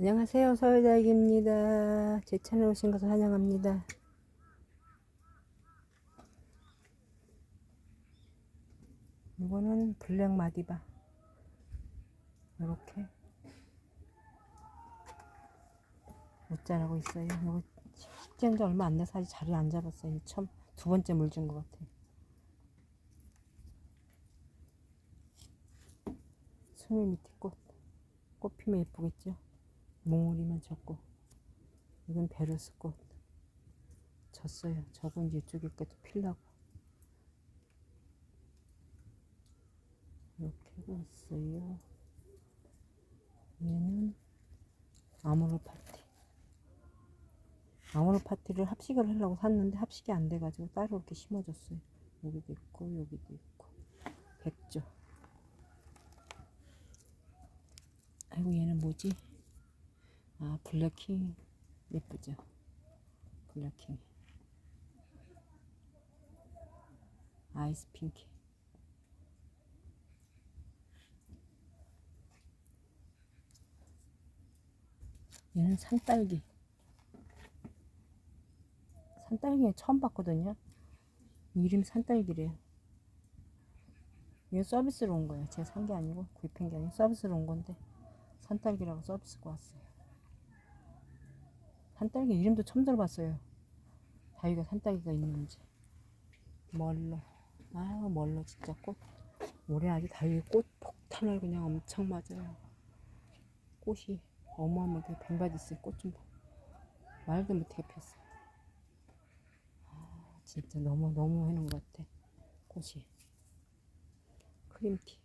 안녕하세요. 서울다익입니다. 제 채널 오신 것을 환영합니다. 이거는 블랙 마디바. 이렇게. 못 자라고 있어요. 이거 식재한 지 얼마 안 돼서 아직 자리 안 잡았어요. 이 처음 두 번째 물 준 것 같아요. 스물 밑에 꽃. 꽃 피면 예쁘겠죠 몽우리만 졌고 이건 베르스 꽃 졌어요. 저건 이제 이쪽에 것도 필라고. 이렇게 있어요. 얘는 아모르 파티. 아모르 파티를 합식을 하려고 샀는데 합식이 안 돼가지고 따로 이렇게 심어줬어요. 여기도 있고 여기도 있고. 백조. 아이고 얘는 뭐지 아 블랙킹 예쁘죠? 블랙킹. 아이스 핑크. 얘는 산딸기. 산딸기 처음 봤거든요. 이름 산딸기래요 이거 서비스로 온 거예요. 제가 산 게 아니고 구입한 게 아니고 서비스로 온 건데 산딸기라고 서비스가 왔어요 산딸기 이름도 처음 들어봤어요. 다이가 산딸기가 있는지. 멀러. 아, 멀러 진짜 꽃. 올해 아주 다이 꽃 폭탄을 그냥 엄청 맞아요. 꽃이 어마어마하게 뱅바디스 꽃좀 봐. 말도 못하게 폈어요. 아, 진짜 너무 너무 해놓은 것 같아. 꽃이. 크림티.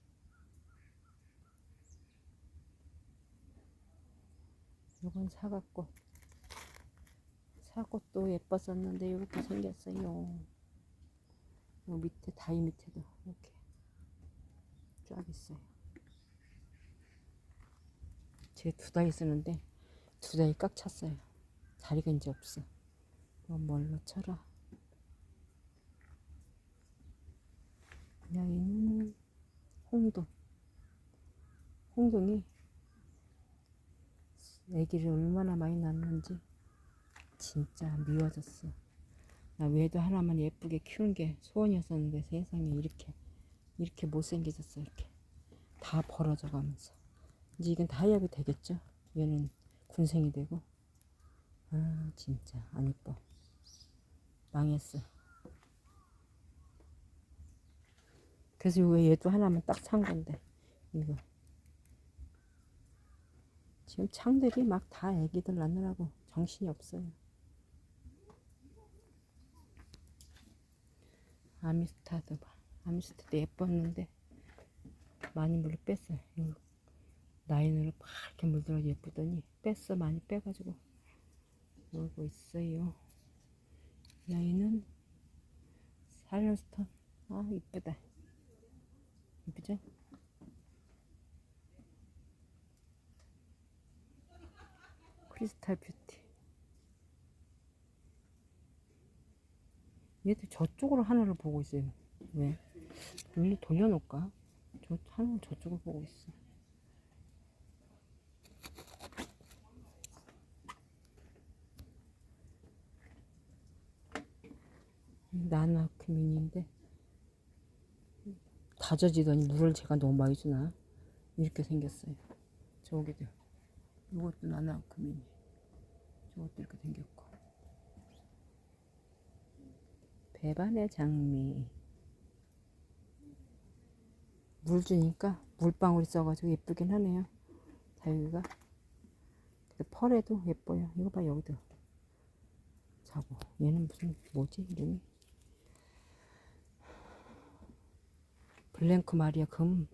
이건 사과꽃. 사꽃도 예뻤었는데 이렇게 생겼어요. 요 밑에 다이 밑에도 이렇게 쫙 있어요. 제 두 다이 쓰는데 두 다이 꽉 찼어요. 자리가 이제 없어. 이건 뭘로 쳐라. 여기는 홍동. 홍동이 애기를 얼마나 많이 낳는지 진짜 미워졌어. 나 외도 하나만 예쁘게 키운 게 소원이었었는데 세상에 이렇게 이렇게 못생겨졌어 이렇게 다 벌어져 가면서 이제 이건 다이아가 되겠죠? 얘는 군생이 되고 아 진짜 안 이뻐 망했어. 그래서 왜 얘도 하나만 딱 산 건데 이거 지금 창들이 막 다 애기들 낳느라고 정신이 없어요. 아미스타도 봐. 아미스타도 예뻤는데 많이 물을 뺐어요. 라인으로 파랗게 물들어 예쁘더니 뺐어 많이 빼가지고 놀고 있어요. 이 아이는 살런스턴 아 이쁘다. 이쁘죠? 크리스탈 뷰티. 얘도 저쪽으로 하늘을 보고 있어요. 왜? 돌려, 돌려놓을까? 저 하늘 저쪽을 보고 있어. 나나크민인데 다져지더니 물을 제가 너무 많이 주나 이렇게 생겼어요. 저기도 이것도 나나크민이 저것도 이렇게 생겼고 배반의 장미. 물 주니까 물방울이 써가지고 예쁘긴 하네요. 자유가. 펄에도 예뻐요. 이거 봐 여기도. 자고. 얘는 무슨 뭐지 이름이? 블랭크 마리아 금.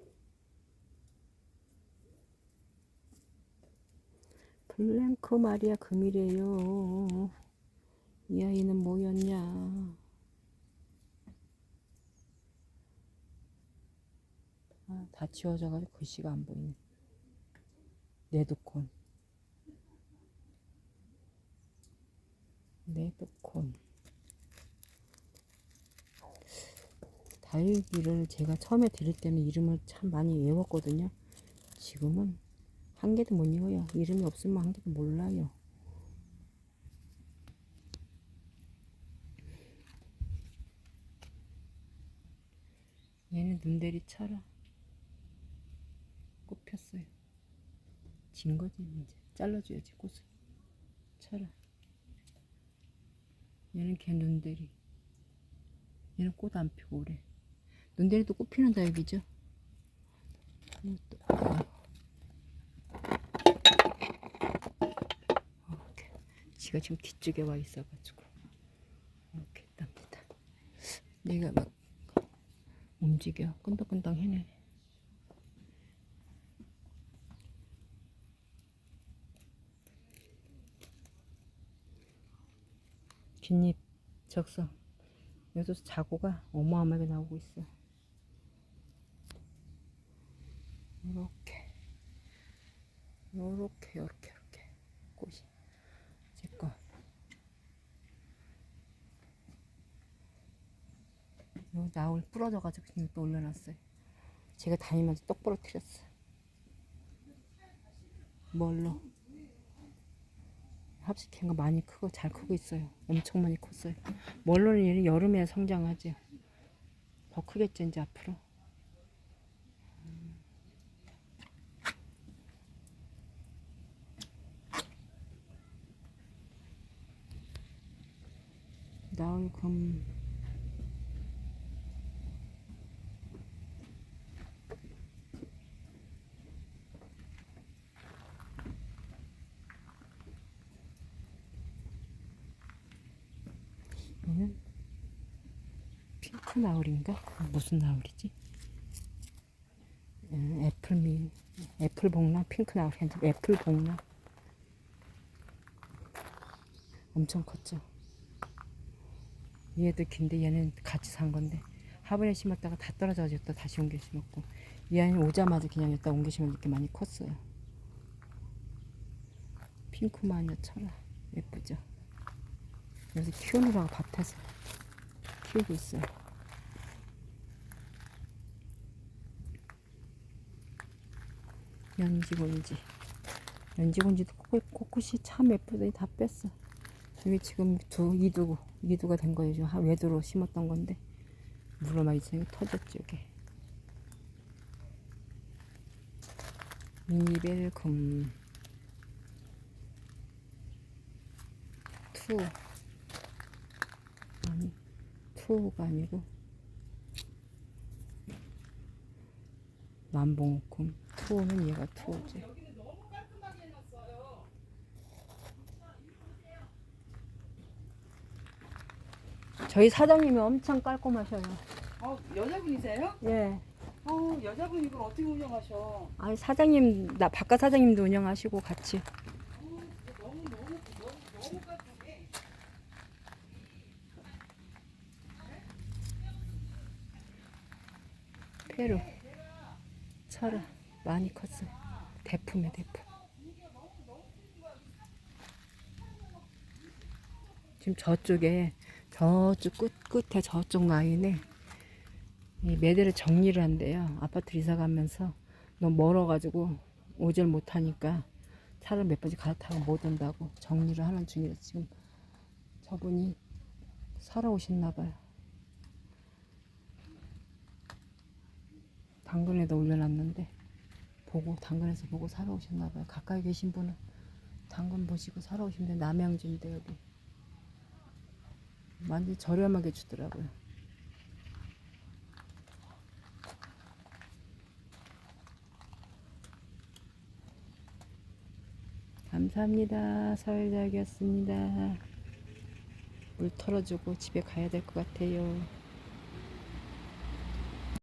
블랭크 마리아 금이래요. 이 아이는 뭐였냐 아, 다 지워져가지고 글씨가 안 보이네. 네드콘. 네드콘. 다육이를 제가 처음에 드릴 때는 이름을 참 많이 외웠거든요. 지금은 한 개도 못 읽어요. 이름이 없으면 한 개도 몰라요. 얘는 눈대리 쳐라. 꽃 폈어요. 진 거지 이제 잘라줘야지 꽃을. 쳐라. 얘는 걔 눈대리. 얘는 꽃 안 피고 오래. 눈대리도 꽃 피는 다육이죠. 이렇게 지가 지금 뒤쪽에 와 있어가지고 이렇게 납니다. 얘가 막 움직여 끈덕끈덕 해내. 뒷잎 적성 여기서 자고가 어마어마하게 나오고 있어. 요렇게 요렇게 요렇게 요렇게 꽃이 제거 요 나올 부러져가지고 그냥 또 올려놨어요. 제가 다니면서 똑 부러뜨렸어. 뭘로? 합식캔가 많이 크고 잘 크고 있어요. 엄청 많이 컸어요. 얘는 여름에 성장하지. 더 크겠죠 이제 앞으로. 나올 금 얘는 핑크 나울인가? 무슨 나울이지? 음, 애플미 애플 복랑 핑크 나울 괜찮 애플 복랑 엄청 컸죠. 얘도 긴데 얘는 같이 산 건데 화분에 심었다가 다또 다시 옮겨 심었고 이 아이는 오자마자 그냥 여기다 옮겨 심은 이렇게 많이 컸어요. 핑크 마녀 철아 예쁘죠? 여기서 키우느라고 밭에서 키우고 있어요. 연지곤지. 연지곤지도 코코, 코코시 참 예쁘더니 다 뺐어. 여기 지금 두, 이두, 이두가 된 거예요. 지금 한 외도로 심었던 건데. 많이 있으니까 터졌죠, 이게. 미니벨금. 투. 아니, 투가 아니고. 남봉금. 투는 얘가 투지. 저희 사장님이 엄청 깔끔하셔요. 어, 여자분이세요? 예. 어, 여자분 이걸 어떻게 운영하셔? 아니 사장님 나 바깥 사장님도 운영하시고 같이. 페루. 철아 많이 컸어. 대품이야 대품. 지금 저쪽에 저쪽 끝 끝에 저쪽 라인에 이 매대를 정리를 한대요. 아파트 이사 가면서 너무 멀어가지고 오질 못하니까 차를 몇 번씩 갈아타고 못 온다고 정리를 하는 중이라 지금 저분이 사러 오셨나 봐요. 당근에다 올려놨는데 보고 당근에서 보고 사러 오셨나 봐요. 가까이 계신 분은 당근 보시고 사러 오시면 남양주인데 여기 완전 저렴하게 주더라고요. 감사합니다. 서울작이었습니다. 물 털어주고 집에 가야 될 것 같아요.